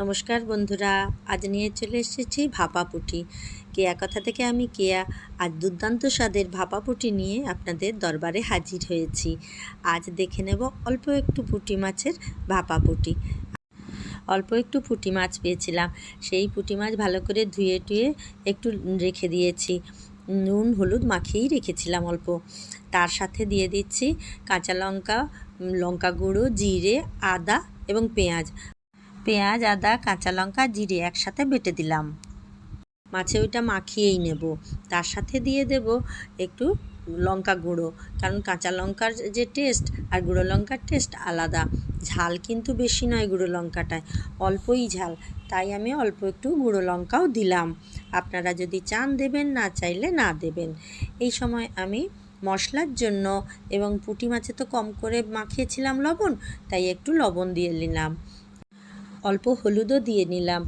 নমস্কার বন্ধুরা, আজ নিয়ে চলে এসেছি ভাপা পুটি। কেয়া কথা থেকে আমি কেয়া, আজ দুর্দান্ত স্বাদের ভাপা পুটি নিয়ে আপনাদের দরবারে হাজির হয়েছি। আজ দেখে নেব অল্প একটু পুঁটি মাছের ভাপা পুটি। অল্প একটু পুঁটি মাছ পেয়েছিলাম, সেই পুঁটি মাছ ভালো করে ধুয়ে টুয়ে একটু রেখে দিয়েছি। নুন, হলুদ মাখিয়েই রেখেছিলাম অল্প। তার সাথে দিয়ে দিচ্ছি কাঁচা লঙ্কা লঙ্কা গুঁড়ো, জিরে, আদা এবং পেঁয়াজ। পেঁয়াজ, আদা, কাঁচা লঙ্কা, জিরে একসাথে বেটে দিলাম। মাছে ওইটা মাখিয়েই নেব। তার সাথে দিয়ে দেব একটু লঙ্কা গুঁড়ো, কারণ কাঁচা লঙ্কার যে টেস্ট আর গুঁড়ো লঙ্কার টেস্ট আলাদা। ঝাল কিন্তু বেশি নয় গুঁড়ো লঙ্কাটায়, অল্পই ঝাল। তাই আমি অল্প একটু গুঁড়ো লঙ্কাও দিলাম। আপনারা যদি চান দেবেন, না চাইলে না দেবেন। এই সময় আমি মশলার জন্য এবং পুঁটি মাছে তো কম করে মাখিয়েছিলাম লবণ, তাই একটু লবণ দিয়ে নিলাম। অল্প হলুদও দিয়ে নিলাম।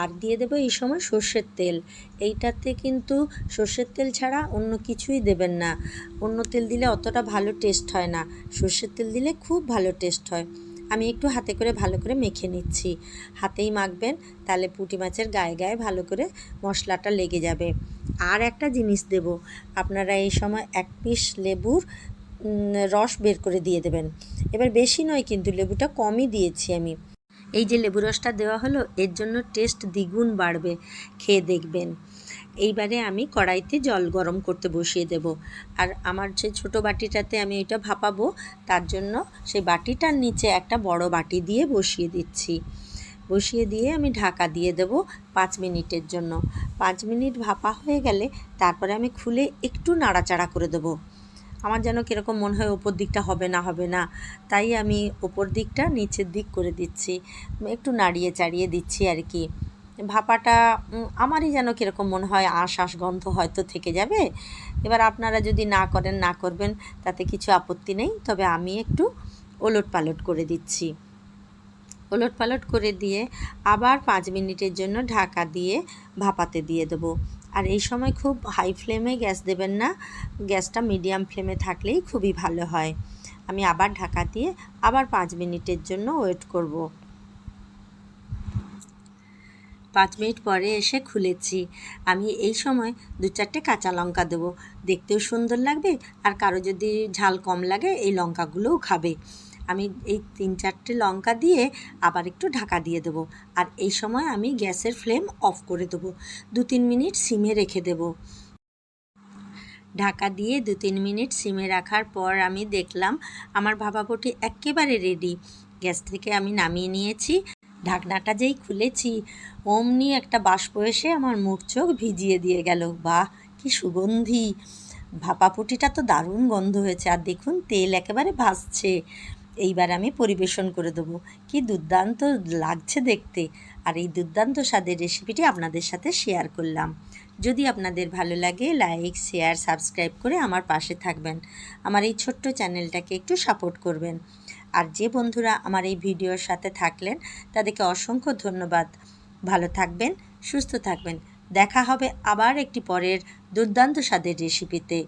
আর দিয়ে দেবো এই সময় সর্ষের তেল। এইটাতে কিন্তু সর্ষের তেল ছাড়া অন্য কিছুই দেবেন না। অন্য তেল দিলে অতটা ভালো টেস্ট হয় না। সর্ষের তেল দিলে খুব ভালো টেস্ট হয়। আমি একটু হাতে করে ভালো করে মেখে নিচ্ছি। হাতেই মাখবেন, তাহলে পুঁটি মাছের গায়ে গায়ে ভালো করে মশলাটা লেগে যাবে। আর একটা জিনিস দেব। আপনারা এই সময় এক পিস লেবুর রস বের করে দিয়ে দেবেন। এবার বেশি নয় কিন্তু লেবুটা কমই দিয়েছি আমি। এই যে লেবু রসটা দেওয়া হলো, এর জন্য টেস্ট দ্বিগুণ বাড়বে। খেয়ে দেখবেন। এইবারে আমি কড়াইতে জল গরম করতে বসিয়ে দেব। আর আমার যে ছোটো বাটিটাতে আমি ওইটা ভাপাবো, তার জন্য সেই বাটিটার নিচে একটা বড় বাটি দিয়ে বসিয়ে দিচ্ছি। বসিয়ে দিয়ে আমি ঢাকা দিয়ে দেব পাঁচ মিনিটের জন্য। পাঁচ মিনিট ভাপা হয়ে গেলে তারপরে আমি খুলে একটু নাড়াচাড়া করে দেবো। আমার যেন কীরকম মনে হয় ওপর দিকটা হবে না হবে না। তাই আমি ওপর দিকটা নিচের দিক করে দিচ্ছি। একটু নাড়িয়ে চাড়িয়ে দিচ্ছি আর কি। ভাপাটা আমারই যেন কীরকম মনে হয় আশ গন্ধ হয়তো থেকে যাবে। এবার আপনারা যদি না করেন, না করবেন, তাতে কিছু আপত্তি নেই। তবে আমি একটু ওলট পালট করে দিচ্ছি। ওলট পালট করে দিয়ে আবার পাঁচ মিনিটের জন্য ঢাকা দিয়ে ভাপাতে দিয়ে দেবো। আর এই সময় খুব হাই ফ্লেমে গ্যাস দেবেন না। গ্যাসটা মিডিয়াম ফ্লেমে থাকলেই খুবই ভালো হয়। আমি আবার ঢাকা দিয়ে আবার পাঁচ মিনিটের জন্য ওয়েট করব। পাঁচ মিনিট পরে এসে খুলেছি। আমি এই সময় দু চারটে কাঁচা লঙ্কা দেবো। দেখতেও সুন্দর লাগবে আর কারও যদি ঝাল কম লাগে এই লঙ্কাগুলোও খাবে। আমি এই তিন চারটে লঙ্কা দিয়ে আবার একটু ঢাকা দিয়ে দেবো। আর এই সময় আমি গ্যাসের ফ্লেম অফ করে দেবো। দু তিন মিনিট সিমে রেখে দেবো। ঢাকা দিয়ে দু তিন মিনিট সিমে রাখার পর আমি দেখলাম আমার ভাপাপটি একেবারে রেডি। গ্যাস থেকে আমি নামিয়ে নিয়েছি। ঢাকনাটা যেই খুলেছি, অমনি একটা বাষ্প এসে আমার মুখ চোখ ভিজিয়ে দিয়ে গেল। বাহ, কি সুগন্ধি! ভাপা ভাপাপুটিটা তো দারুণ গন্ধ হয়েছে। আর দেখুন, তেল একেবারে ভাসছে। এইবার আমি পরিবেশন করে দেবো। কি দুর্দান্ত লাগছে দেখতে। আর এই দুর্দান্ত স্বাদের রেসিপিটি আপনাদের সাথে শেয়ার করলাম। যদি আপনাদের ভালো লাগে লাইক শেয়ার সাবস্ক্রাইব করে আমার পাশে থাকবেন। আমার এই ছোট্ট চ্যানেলটাকে একটু সাপোর্ট করবেন। আর যে বন্ধুরা আমার এই ভিডিওর সাথে থাকলেন, তাদেরকে অসংখ্য ধন্যবাদ। ভালো থাকবেন, সুস্থ থাকবেন। দেখা হবে আবার একটি পরের দুর্দান্ত স্বাদের রেসিপিতে